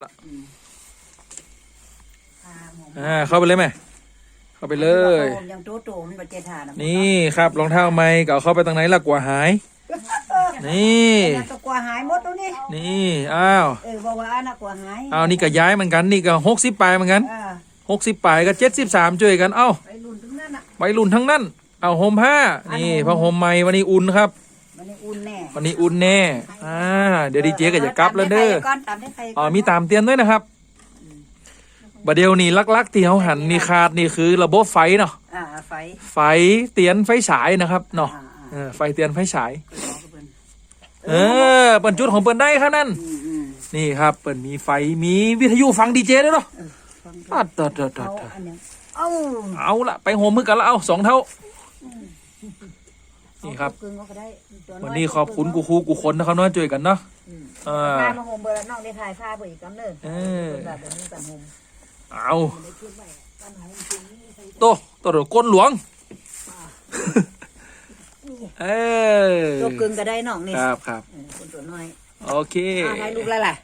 อ่าหมอมอ่าเข้าไปเลยไหมเข้าไปเลยโอมยังโตโตมันบ่เจทานะนี่ครับรองเท้าไม้เก่าเข้าไปตรงไหนล่ะกลัวหาย นี่ยังตะกลัวหายหมดตัวนี้นี่อ้าวเออบอกว่าอันน่ะกลัวหายอ้าวนี่ก็ย้ายเหมือนกันนี่ก็หกสิบปลายเหมือนกันอ่าหกสิบปลายก็เจ็ดสิบสามช่วยกันเอ้าไปรุ่นถึงนั่นน่ะวัยรุ่นทั้งนั้นเอาห่มผ้านี่ผ้าห่มใหม่วันนี้อุ่นครับมันนี่ อุ่นแน่วันนี้อุ่นแน่อ่าเดี๋ยวดีเจก็จะกลับแล้วเด้อก้อนตามได้ใครอ๋อมีตามเตียนด้วยนะครับบัดเดียวนี่ลักๆที่เขาหันนี่ขาดนี่คือระบบไฟเนาะอ่าไฟไฟเตียนไฟฉายนะครับเนาะอ่าเออไฟเตียนไฟฉายอ่าเพิ่นเออเปิ่นจุดของเปิ่นได้ครับนั่น อืมอืมนี่ครับเปิ่นมีไฟมีวิทยุฟังดีเจด้วยเนาะฟังดูอะเตอเตอเตอเอาเตออันเนี้ยเอ้าเอาละไปโฮมมือกันแล้วเอาสองเท่า นี่ครับเอากึ่งเอาก็ได้ตัวอยวันนี้ขอบคุณกูครูกูคนนะครับเนาะช่วยกันเนาะอืมอ่าผ้ามาห่มเบอร์ละน้องได้ถ่ายผ้าเบอร์อีกกำเนิดเออ แบบแบบนี้กันห่มเอาได้ขึ้นไปกันห่มจริงนี่ใส่โตโตโดก้นหลวง เออตัวกึ่งก็ได้น้องนี่ครับครับเออคนตัวน้อยโอเค อ่าถ่ายรูปแล้วล่ะ